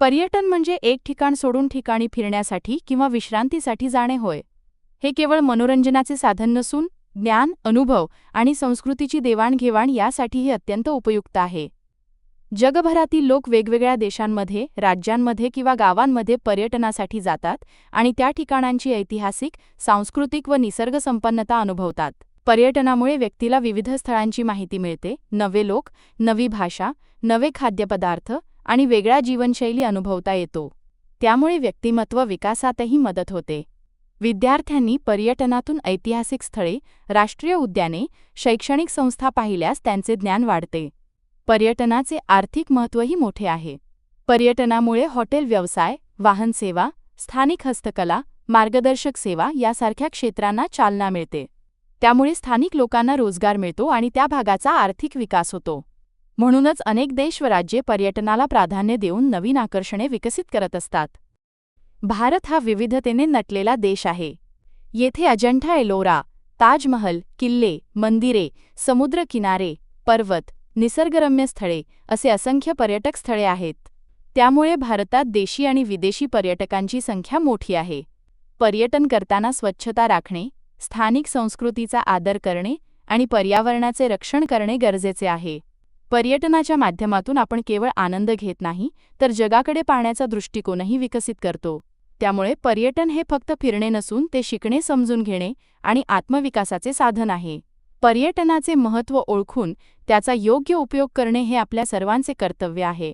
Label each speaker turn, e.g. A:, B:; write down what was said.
A: पर्यटन म्हणजे एक ठिकाण सोडून ठिकाणी फिरण्यासाठी किंवा विश्रांतीसाठी जाणे होय. हे केवळ मनोरंजनाचे साधन नसून ज्ञान अनुभव आणि संस्कृतीची देवाणघेवाण यासाठीही अत्यंत उपयुक्त आहे. जगभरातील लोक वेगवेगळ्या देशांमध्ये राज्यांमध्ये किंवा गावांमध्ये पर्यटनासाठी जातात आणि त्या ठिकाणांची ऐतिहासिक सांस्कृतिक व निसर्गसंपन्नता अनुभवतात. पर्यटनामुळे व्यक्तीला विविध स्थळांची माहिती मिळते नवे लोक नवी भाषा नवे खाद्यपदार्थ आणि वेगळा जीवनशैली अनुभवता येतो. त्यामुळे व्यक्तिमत्व विकासातही मदत होते. विद्यार्थ्यांनी पर्यटनातून ऐतिहासिक स्थळे राष्ट्रीय उद्याने शैक्षणिक संस्था पाहिल्यास त्यांचे ज्ञान वाढते. पर्यटनाचे आर्थिक महत्त्वही मोठे आहे. पर्यटनामुळे हॉटेल व्यवसाय वाहनसेवा स्थानिक हस्तकला मार्गदर्शक सेवा यासारख्या क्षेत्रांना चालना मिळते. त्यामुळे स्थानिक लोकांना रोजगार मिळतो आणि त्या भागाचा आर्थिक विकास होतो. म्हणूनच अनेक देश व राज्ये पर्यटनाला प्राधान्य देऊन नवीन आकर्षणे विकसित करत असतात. भारत हा विविधतेने नटलेला देश आहे. येथे अजंठा एलोरा ताजमहल किल्ले मंदिरे समुद्रकिनारे पर्वत निसर्गरम्य स्थळे असे असंख्य पर्यटक स्थळे आहेत. त्यामुळे भारतात देशी आणि विदेशी पर्यटकांची संख्या मोठी आहे. पर्यटन करताना स्वच्छता राखणे स्थानिक संस्कृतीचा आदर करणे आणि पर्यावरणाचे रक्षण करणे गरजेचे आहे. पर्यटनाच्या माध्यमातून आपण केवळ आनंद घेत नाही तर जगाकडे पाहण्याचा दृष्टिकोनही विकसित करतो. त्यामुळे पर्यटन हे फक्त फिरणे नसून ते शिकणे समजून घेणे आणि आत्मविकासाचे साधन आहे. पर्यटनाचे महत्त्व ओळखून त्याचा योग्य उपयोग करणे हे आपल्या सर्वांचे कर्तव्य आहे.